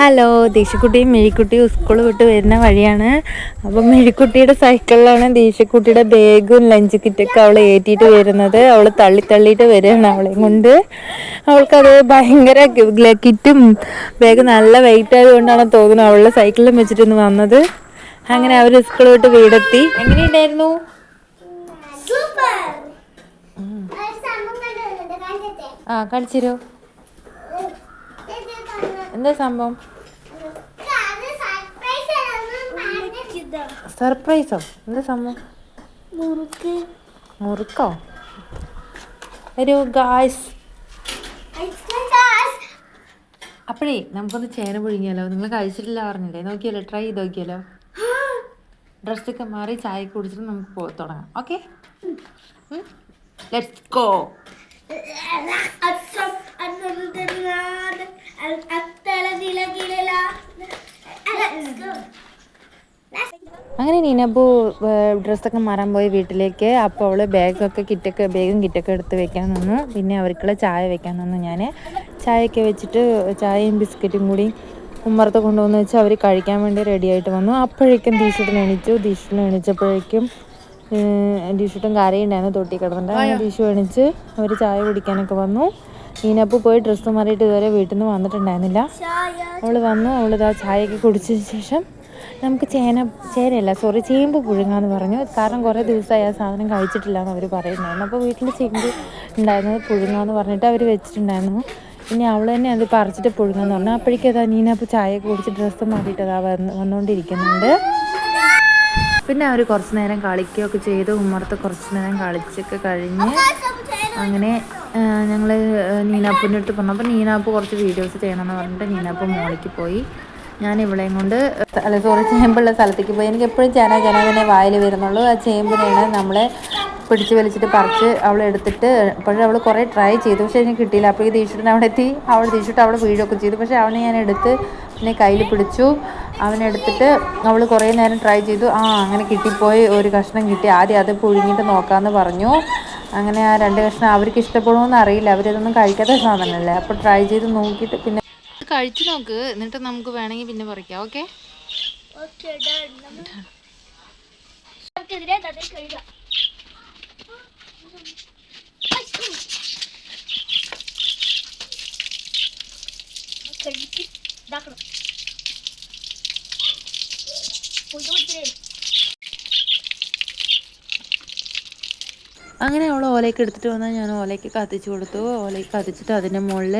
Hello ദേശക്കുട്ടിയും മെഴിക്കുട്ടിയും school വിട്ട് വരുന്ന വഴിയാണ്. അപ്പം മെഴിക്കുട്ടിയുടെ സൈക്കിളിലാണ് ദേശക്കുട്ടിയുടെ ബാഗും ലഞ്ച് കിറ്റൊക്കെ അവൾ ഏറ്റിയിട്ട് വരുന്നത്. അവൾ തള്ളി തള്ളിയിട്ട് വരികയാണ് അവളെയും കൊണ്ട്. അവൾക്കത് ഭയങ്കര കിറ്റും ബാഗ് നല്ല വെയിറ്റ് ആയതുകൊണ്ടാണ് തോന്നുന്നത് അവളുടെ സൈക്കിളിലും വെച്ചിട്ടൊന്ന് വന്നത്. അങ്ങനെ അവർ സ്കൂൾ വിട്ട് വീടെത്തി. എങ്ങനെയുണ്ടായിരുന്നു? ആ കളിച്ചിരോ എന്താ സംഭവം സർപ്രൈസ് എന്താ സംഭവം മുറുക്ക് മുറുക്കോ ഒരു ഗായ്സ് അപ്പോഴേ നമുക്കൊന്ന് ചേന പൊഴിഞ്ഞാലോ നിങ്ങൾ കഴിച്ചിട്ടില്ല പറഞ്ഞില്ലേ നോക്കിയാലോ ട്രൈ ചെയ്ത് നോക്കിയാലോ ഡ്രസ്സൊക്കെ മാറി ചായ കുടിച്ചിട്ട് നമുക്ക് പോ തുടങ്ങാം ഓക്കെ ലെറ്റ്സ് ഗോ നീനപ്പൂ ഡ്രസ്സൊക്കെ മാറാൻ പോയി വീട്ടിലേക്ക്. അപ്പോൾ അവൾ ബാഗൊക്കെ കിറ്റൊക്കെ ബാഗും കിറ്റൊക്കെ എടുത്ത് വെക്കാൻ നിന്നു. പിന്നെ അവർക്കുള്ള ചായ വെക്കാൻ നിന്നു ഞാൻ ചായയൊക്കെ വെച്ചിട്ട് ചായയും ബിസ്ക്കറ്റും കൂടി ഉമ്മറത്ത് കൊണ്ടുവന്ന് വെച്ച് അവർ കഴിക്കാൻ വേണ്ടി റെഡി ആയിട്ട് വന്നു. അപ്പോഴേക്കും ദീക്ഷുട്ടൻ എണീച്ചു. ദീക്ഷുട്ടൻ എണീച്ചപ്പോഴേക്കും ദീക്ഷുട്ടൻ കരയുണ്ടായിരുന്നു തൊട്ടി കിടന്നിട്ട് അങ്ങനെ ദീഷു എണീച്ച് അവർ ചായ കുടിക്കാനൊക്കെ വന്നു. ഈനപ്പ് പോയി ഡ്രസ്സ് മാറിയിട്ട് ഇതുവരെ വീട്ടിൽ നിന്ന് വന്നിട്ടുണ്ടായിരുന്നില്ല. അവൾ വന്നു. അവൾ ഇതാ ചായയൊക്കെ കുടിച്ചതിന് ശേഷം നമുക്ക് ചേന ചേനയല്ല സോറി ചേമ്പ് പുഴുങ്ങാന്ന് പറഞ്ഞു. കാരണം കുറേ ദിവസമായി ആ സാധനം കഴിച്ചിട്ടില്ല എന്ന് അവർ പറയുന്നുണ്ടായിരുന്നു. അപ്പോൾ വീട്ടിൽ ചേമ്പ് ഉണ്ടായിരുന്നത് പുഴുങ്ങാന്ന് പറഞ്ഞിട്ട് അവർ വെച്ചിട്ടുണ്ടായിരുന്നു. ഇനി അവൾ തന്നെ അത് പറിച്ചിട്ട് പുഴുങ്ങാന്ന് പറഞ്ഞു. അപ്പോഴേക്കും അതാ നീന അപ്പോൾ ചായ കുടിച്ച് ഡ്രസ്സ് മാറ്റിയിട്ട് അതാ വന്ന് വന്നുകൊണ്ടിരിക്കുന്നുണ്ട് പിന്നെ അവർ കുറച്ച് നേരം കളിക്കുകയൊക്കെ ചെയ്ത്. ഉമ്മറത്ത് കുറച്ച് നേരം കളിച്ചൊക്കെ കഴിഞ്ഞ് അങ്ങനെ ഞങ്ങൾ നീനാപ്പിന്റെ അടുത്ത് പറഞ്ഞു അപ്പോൾ നീനാപ്പ് കുറച്ച് വീഡിയോസ് ചെയ്യണമെന്ന് പറഞ്ഞിട്ട് നീനാപ്പ് മോളിക്ക് പോയി. ഞാൻ ഇവളെയും കൊണ്ട് അല്ല സോറി ചേമ്പുള്ള സ്ഥലത്തേക്ക് പോയി. എനിക്ക് എപ്പോഴും ചേന ചേന തന്നെ വായിൽ വരുന്നുള്ളൂ. ആ ചേമ്പിനെയാണ് നമ്മളെ പിടിച്ച് വലിച്ചിട്ട് പറിച്ച് അവൾ എടുത്തിട്ട് അപ്പോഴും അവൾ കുറേ ട്രൈ ചെയ്തു. പക്ഷേ എനിക്ക് കിട്ടിയില്ല. അപ്പോൾ ഈ ദീക്ഷിട്ടിന് അവിടെ എത്തി. അവൾ ദീക്ഷിട്ട് അവൾ വീഴൊക്കെ ചെയ്തു. പക്ഷേ അവനെ ഞാൻ എടുത്ത് പിന്നെ കയ്യിൽ പിടിച്ചു. അവനെടുത്തിട്ട് അവൾ കുറേ നേരം ട്രൈ ചെയ്തു. ആ അങ്ങനെ കിട്ടിപ്പോയി. ഒരു കഷ്ണം കിട്ടി. ആദ്യം അത് പുഴുങ്ങിയിട്ട് നോക്കാമെന്ന് പറഞ്ഞു. അങ്ങനെ ആ രണ്ട് കഷ്ണം അവർക്ക് ഇഷ്ടപ്പെടുമോയെന്ന് അറിയില്ല അവരിതൊന്നും കഴിക്കാത്ത സാധനമല്ലേ. അപ്പോൾ ട്രൈ ചെയ്ത് നോക്കിയിട്ട് പിന്നെ കഴിച്ചു നോക്ക്. എന്നിട്ട് നമുക്ക് വേണമെങ്കിൽ പിന്നെ പറിക്കാം. ഓക്കെ? അങ്ങനെ അവൾ ഓലയ്ക്ക് എടുത്തിട്ട് വന്നാൽ ഞാൻ ഓലയ്ക്ക് കത്തിച്ചു കൊടുത്തു. ഓലയ്ക്ക് കത്തിച്ചിട്ട് അതിന്റെ മുകളിൽ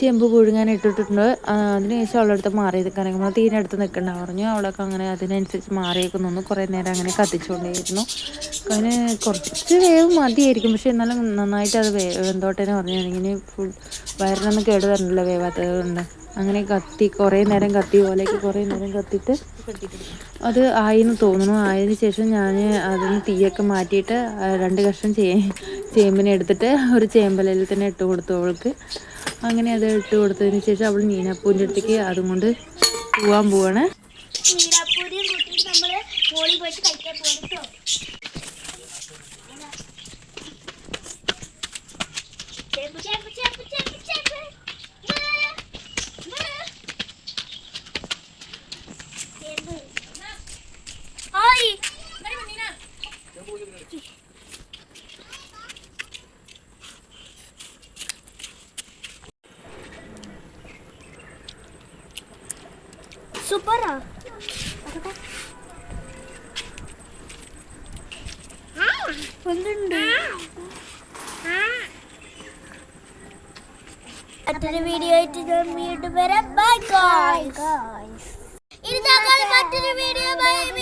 ചെമ്പ് പുഴുങ്ങാൻ ഇട്ടിട്ടുണ്ട്. അതിനുശേഷം അവളുടെ അടുത്ത് മാറി നിൽക്കാനൊക്കെ നമ്മൾ തീരെടുത്ത് നിൽക്കണ്ട പറഞ്ഞു. അവളൊക്കെ അങ്ങനെ അതിനനുസരിച്ച് മാറിയൊക്കെ നിന്ന്. കുറേ നേരം അങ്ങനെ കത്തിച്ചുകൊണ്ടേയിരുന്നു. അങ്ങനെ കുറച്ച് വേവ് മതിയായിരിക്കും. പക്ഷെ എന്നാലും നന്നായിട്ട് അത് വേ വെന്തോട്ടേനെ പറഞ്ഞു. ഇങ്ങനെ ഫുൾ വയറിനൊന്നും കേട് വരണില്ല. വേവാത്തത് കൊണ്ട്. അങ്ങനെ കത്തി കുറേ നേരം കത്തി ഓലയ്ക്ക് കുറേ നേരം കത്തിയിട്ട് അത് ആയിന്ന് തോന്നുന്നു. ആയതിനു ശേഷം ഞാൻ അതിന് തീയൊക്കെ മാറ്റിയിട്ട് രണ്ട് കഷ്ണം ചേ ചേമ്പിനെ എടുത്തിട്ട് ഒരു ചേമ്പലയിൽ തന്നെ ഇട്ട് കൊടുത്തു അവൾക്ക്. അങ്ങനെ അത് ഇട്ട് കൊടുത്തതിന് ശേഷം അവൾ മീനാപ്പൂവിന്റെ അടുത്തേക്ക് അതും കൊണ്ട് പോവാൻ പോവാണ്. മോളിൽ പോയിട്ട് കേട്ടോ ചേമ്പ് ചേമ്പ് ചേമ്പ് ചേമ്പ് ചേമ്പ് ചേമ്പ് ആയി സൂപ്പറാ. എന്തുണ്ട്? മറ്റൊരു വീഡിയോ ആയിട്ട് ഞാൻ വീണ്ടും വരാം. ബൈ ഗായ്സ് ഇനി മറ്റൊരു വീഡിയോ വരുന്നത്